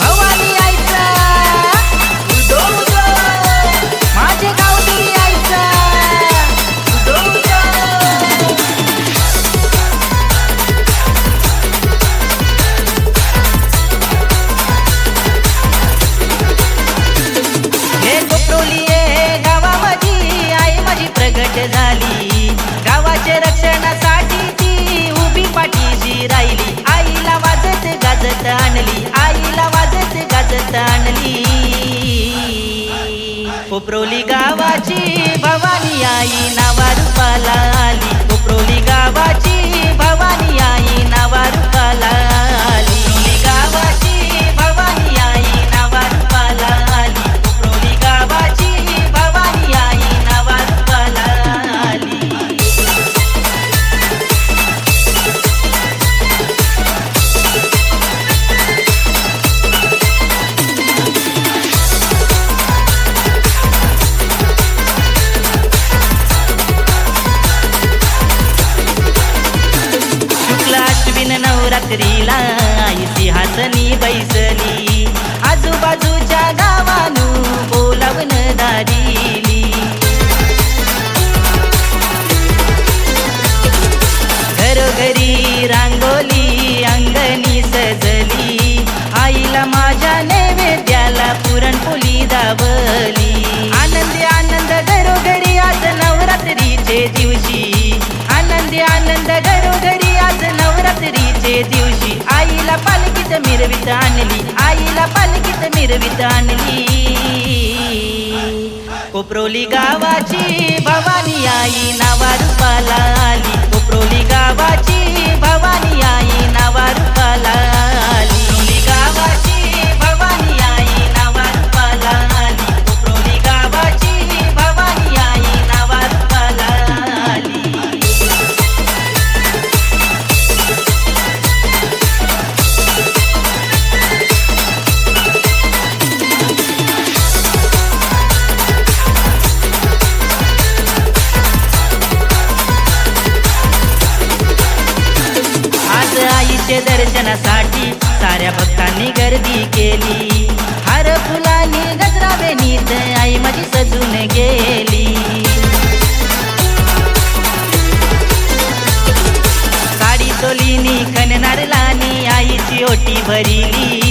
भवानी कोपरोली गावाची भवानी आई नावा नवरात्रीला आई सिंहासनी बैसली आजूबाजूच्या गावानू बोलावन दारिली. घरोघरी रांगोली अंगणी सजली. आईला माझ्या नैवेद्याला पुरणपोली दावली नवरात्रीचे दिवशी आईला पालखीत मिरवीत आणली. आईला पालखीत मिरवीत आणली. कोपरोली गावाची भवानी आई नावा रूपाला आली. कोपरोली गावाची भवानी दर्शनासाठी साऱ्या भक्तांनी गर्दी केली. हार फुलाली गजरा बेनीत आई माझी सजून गेली. साडी तोलीनी खणणार लानी आईची ओटी भरिली.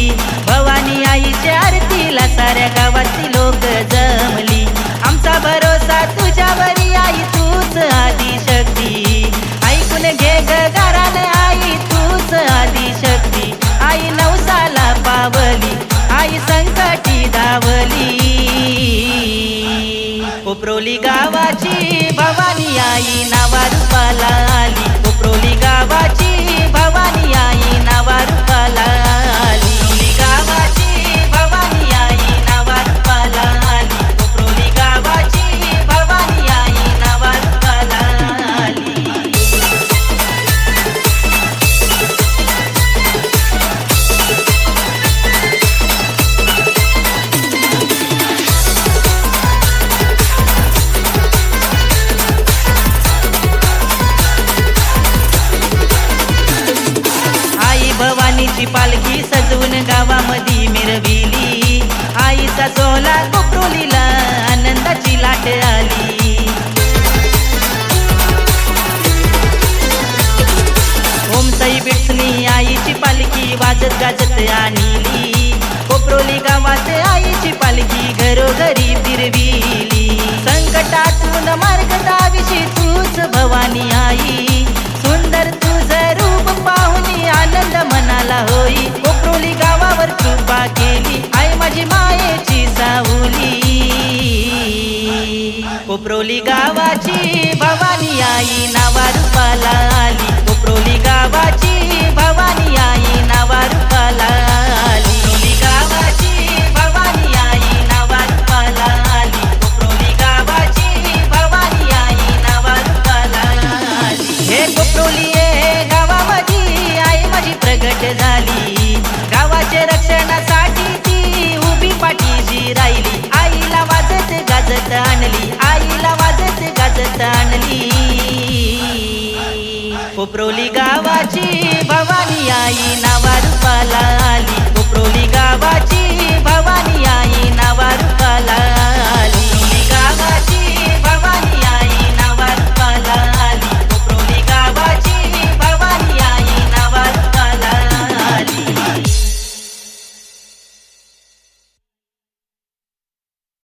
आईचा सोहळा कोपरोलीला आनंदाची लाट आली. ओम साई बिट्सनी आईची पालखी वाजत गाजत आणली. कोपरोली गावात आईची पालखी घरोघरी फिरविली. संकटातून मार्ग दाविशी तूच भवानी आई. सुंदर तुझ रूप पाहुनी आनंद मनाला होई. कोपरोली गावावर चुबा केली आई माझी मायेची सावली कोपरोली गावाची भवानी आई नावा रूपाला आली. कोपरोली गावाची भवानी आई कोपरवली गावाची भवानी आई नावा रूपाला